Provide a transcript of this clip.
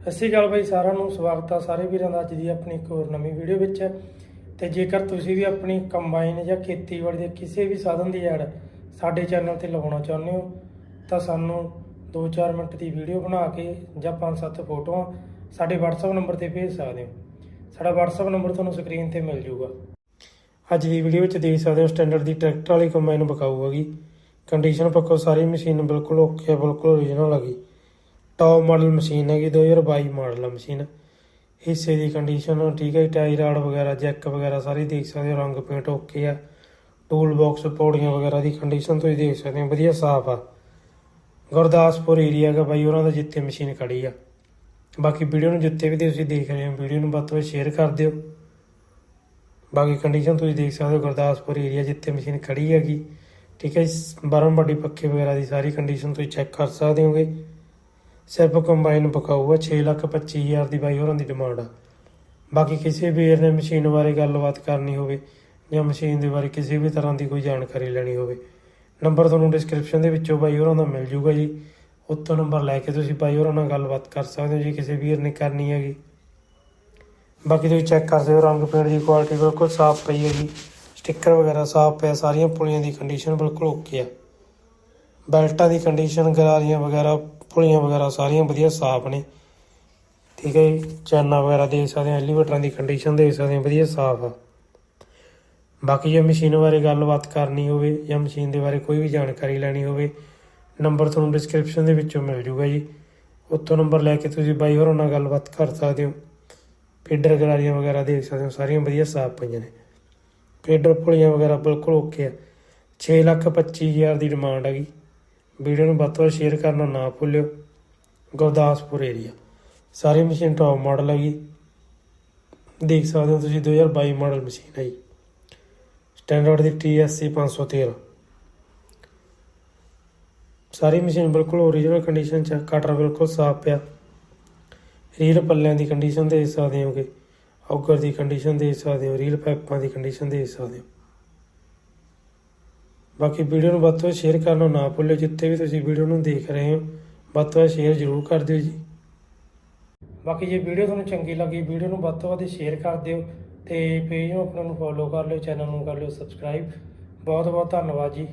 ਸਤਿ ਸ਼੍ਰੀ ਅਕਾਲ ਬਾਈ, ਸਾਰਿਆਂ ਨੂੰ ਸਵਾਗਤ ਆ ਸਾਰੇ ਵੀਰਾਂ ਦਾ ਅੱਜ ਦੀ ਆਪਣੀ ਇੱਕ ਹੋਰ ਨਵੀਂ ਵੀਡੀਓ ਵਿੱਚ। ਤੇ ਜੇਕਰ ਤੁਸੀਂ ਵੀ ਆਪਣੀ ਕੰਬਾਈਨ ਜਾਂ ਖੇਤੀਬਾੜੀ ਦੇ ਕਿਸੇ ਵੀ ਸਾਧਨ ਦੀ ਐਡ ਸਾਡੇ ਚੈਨਲ ਤੇ ਲਗਾਉਣਾ ਚਾਹੁੰਦੇ ਹੋ, ਤਾਂ ਸਾਨੂੰ 2-4 ਮਿੰਟ ਦੀ ਵੀਡੀਓ ਬਣਾ ਕੇ ਜਾਂ 5-7 ਫੋਟੋਆਂ ਸਾਡੇ WhatsApp ਨੰਬਰ ਤੇ ਭੇਜ ਸਕਦੇ ਹੋ। ਸਾਡਾ WhatsApp ਨੰਬਰ ਤੁਹਾਨੂੰ ਸਕਰੀਨ ਤੇ ਮਿਲ ਜਾਊਗਾ। ਅੱਜ ਦੀ ਵੀਡੀਓ ਵਿੱਚ ਦੇਖ ਸਕਦੇ ਹੋ ਸਟੈਂਡਰਡ ਦੀ ਟਰੈਕਟਰ ਵਾਲੀ ਕੰਬਾਈਨ ਬਕਾਊ ਹੈਗੀ। ਕੰਡੀਸ਼ਨ ਪੱਖੋਂ ਸਾਰੀ ਮਸ਼ੀਨ ਬਿਲਕੁਲ ਓਕੇ, ਬਿਲਕੁਲ ਓਰੀਜਨਲ ਹੈਗੀ। ਟੌਪ ਮਾਡਲ ਮਸ਼ੀਨ ਹੈਗੀ 2022 ਮਾਡਲ ਆ ਮਸ਼ੀਨ ਹਿੱਸੇ ਦੀ ਕੰਡੀਸ਼ਨ ਠੀਕ ਹੈ ਟਾਈ ਰਾਡ ਵਗੈਰਾ ਜੈਕ ਵਗੈਰਾ ਸਾਰੀ ਦੇਖ ਸਕਦੇ ਹੋ, ਰੰਗ ਪੇਂਟ ਓਕੇ ਆ। ਟੂਲ ਬਾਕਸ ਪੌੜੀਆਂ ਵਗੈਰਾ ਦੀ ਕੰਡੀਸ਼ਨ ਤੁਸੀਂ ਦੇਖ ਸਕਦੇ ਹੋ, ਵਧੀਆ ਸਾਫ਼ ਆ। ਗੁਰਦਾਸਪੁਰ ਏਰੀਆ ਦਾ ਬਾਈ, ਉਹਨਾਂ ਦਾ ਜਿੱਥੇ ਮਸ਼ੀਨ ਖੜੀ ਆ। ਬਾਕੀ ਵੀਡੀਓ ਨੂੰ ਜਿੱਥੇ ਵੀ ਤੁਸੀਂ ਦੇਖ ਰਹੇ ਹੋ ਵੀਡੀਓ ਨੂੰ ਵੱਧ ਤੋਂ ਵੱਧ ਸ਼ੇਅਰ ਕਰ ਦਿਓ। ਬਾਕੀ ਕੰਡੀਸ਼ਨ ਤੁਸੀਂ ਦੇਖ ਸਕਦੇ ਹੋ, ਗੁਰਦਾਸਪੁਰ ਏਰੀਆ ਜਿੱਥੇ ਮਸ਼ੀਨ ਖੜੀ ਹੈਗੀ। ਠੀਕ ਹੈ ਬਾਰਾਂ ਵੱਡੀ ਪੱਖੇ ਵਗੈਰਾ ਦੀ ਸਾਰੀ ਕੰਡੀਸ਼ਨ ਤੁਸੀਂ ਚੈੱਕ ਕਰ ਸਕਦੇ ਹੋਗੇ। ਸਿਰਫ ਕੰਬਾਈਨ ਬਕਾਊ ਆ 6 ਲੱਖ 25 ਹਜ਼ਾਰ ਦੀ ਬਾਈ ਹੋਰਾਂ ਦੀ ਡਿਮਾਂਡ ਆ। ਬਾਕੀ ਕਿਸੇ ਵੀਰ ਨੇ ਮਸ਼ੀਨ ਬਾਰੇ ਗੱਲਬਾਤ ਕਰਨੀ ਹੋਵੇ ਜਾਂ ਮਸ਼ੀਨ ਦੇ ਬਾਰੇ ਕਿਸੇ ਵੀ ਤਰ੍ਹਾਂ ਦੀ ਕੋਈ ਜਾਣਕਾਰੀ ਲੈਣੀ ਹੋਵੇ, ਨੰਬਰ ਤੁਹਾਨੂੰ ਡਿਸਕ੍ਰਿਪਸ਼ਨ ਦੇ ਵਿੱਚੋਂ ਬਾਈ ਹੋਰਾਂ ਦਾ ਮਿਲ ਜੂਗਾ ਜੀ। ਉੱਤੋਂ ਨੰਬਰ ਲੈ ਕੇ ਤੁਸੀਂ ਬਾਈ ਹੋਰਾਂ ਨਾਲ ਗੱਲਬਾਤ ਕਰ ਸਕਦੇ ਹੋ ਜੀ, ਕਿਸੇ ਵੀਰ ਨੇ ਕਰਨੀ ਹੈਗੀ। ਬਾਕੀ ਤੁਸੀਂ ਚੈੱਕ ਕਰ ਸਕਦੇ ਹੋ, ਰੰਗ ਪੇਂਟ ਦੀ ਕੁਆਲਿਟੀ ਬਿਲਕੁਲ ਸਾਫ਼ ਪਈ ਹੈਗੀ ਸਟicker ਵਗੈਰਾ ਸਾਫ਼ ਪਿਆ, ਸਾਰੀਆਂ ਪੁਲੀਆਂ ਦੀ ਕੰਡੀਸ਼ਨ ਬਿਲਕੁਲ ਓਕੇ ਆ। ਬੈਲਟਾਂ ਦੀ ਕੰਡੀਸ਼ਨ ਗਰਾਰੀਆਂ ਵਗੈਰਾ ਪੁਲੀਆਂ ਵਗੈਰਾ ਸਾਰੀਆਂ ਵਧੀਆ, ਸਾਫ਼ ਨੇ। ਠੀਕ ਹੈ ਜੀ, ਚੈਨਾ ਵਗੈਰਾ ਦੇਖ ਸਕਦੇ ਹੋ ਐਲੀਵੇਟਰਾਂ ਦੀ ਕੰਡੀਸ਼ਨ ਦੇਖ ਸਕਦੇ ਹੋ, ਵਧੀਆ, ਸਾਫ਼। ਆ ਬਾਕੀ ਜੇ ਮਸ਼ੀਨ ਬਾਰੇ ਗੱਲਬਾਤ ਕਰਨੀ ਹੋਵੇ ਜਾਂ ਮਸ਼ੀਨ ਦੇ ਬਾਰੇ ਕੋਈ ਵੀ ਜਾਣਕਾਰੀ ਲੈਣੀ ਹੋਵੇ ਨੰਬਰ ਤੁਹਾਨੂੰ ਡਿਸਕ੍ਰਿਪਸ਼ਨ ਦੇ ਵਿੱਚੋਂ ਮਿਲ ਜੂਗਾ ਜੀ। ਉੱਥੋਂ ਨੰਬਰ ਲੈ ਕੇ ਤੁਸੀਂ ਬਾਈ ਹੋਰਾਂ ਨਾਲ ਗੱਲਬਾਤ ਕਰ ਸਕਦੇ ਹੋ। ਫੀਡਰ ਗਰਾਰੀਆਂ ਵਗੈਰਾ ਦੇਖ ਸਕਦੇ ਹੋ, ਸਾਰੀਆਂ ਵਧੀਆ, ਸਾਫ਼ ਪਈਆਂ ਨੇ। ਫੀਡਰ ਪੁਲੀਆਂ ਵਗੈਰਾ ਬਿਲਕੁਲ ਓਕੇ ਆ। 6 ਲੱਖ 25 ਹਜ਼ਾਰ ਦੀ ਡਿਮਾਂਡ ਹੈਗੀ ਵੀਡੀਓ ਨੂੰ ਵੱਧ ਤੋਂ ਵੱਧ ਸ਼ੇਅਰ ਕਰਨਾ ਨਾ ਭੁੱਲਿਓ। ਗੁਰਦਾਸਪੁਰ ਏਰੀਆ ਸਾਰੀ ਮਸ਼ੀਨ ਟੌਪ ਮਾਡਲ ਹੈਗੀ ਦੇਖ ਸਕਦੇ ਹੋ ਤੁਸੀਂ 2022 ਮਾਡਲ ਮਸ਼ੀਨ ਹੈ ਜੀ। ਸਟੈਂਡਰਡ ਦੀ TSC 513 ਸਾਰੀ ਮਸ਼ੀਨ ਬਿਲਕੁਲ ਓਰੀਜਨਲ ਕੰਡੀਸ਼ਨ ਚ ਆ, ਕਟਰ ਬਿਲਕੁਲ ਸਾਫ਼ ਪਿਆ। ਰੀਲ ਪੱਲਿਆਂ ਦੀ ਕੰਡੀਸ਼ਨ ਦੇਖ ਸਕਦੇ ਹੋਗੇ। ਔਗਰ ਦੀ ਕੰਡੀਸ਼ਨ ਦੇਖ ਸਕਦੇ ਹੋ ਰੀਲ ਪਾਈਪਾਂ ਦੀ ਕੰਡੀਸ਼ਨ ਦੇਖ ਸਕਦੇ ਹੋ। ਬਾਕੀ ਵੀਡੀਓ ਨੂੰ ਵੱਧ ਤੋਂ ਵੱਧ ਸ਼ੇਅਰ ਕਰਨਾ ਨਾ ਭੁੱਲਿਓ ਜਿੱਥੇ ਵੀ ਤੁਸੀਂ ਵੀਡੀਓ ਨੂੰ ਦੇਖ ਰਹੇ ਹੋ, ਵੱਧ ਤੋਂ ਵੱਧ ਸ਼ੇਅਰ ਜ਼ਰੂਰ ਕਰ ਦਿਓ ਜੀ। ਬਾਕੀ ਜੇ ਵੀਡੀਓ ਤੁਹਾਨੂੰ ਚੰਗੀ ਲੱਗੀ, ਵੀਡੀਓ ਨੂੰ ਵੱਧ ਤੋਂ ਵੱਧ ਸ਼ੇਅਰ ਕਰ ਦਿਓ ਤੇ ਪੇਜ ਨੂੰ ਆਪਣਾ ਨੂੰ ਫੋਲੋ ਕਰ ਲਿਓ ਚੈਨਲ ਨੂੰ ਕਰ ਲਿਓ ਸਬਸਕ੍ਰਾਈਬ ਬਹੁਤ ਬਹੁਤ ਧੰਨਵਾਦ ਜੀ।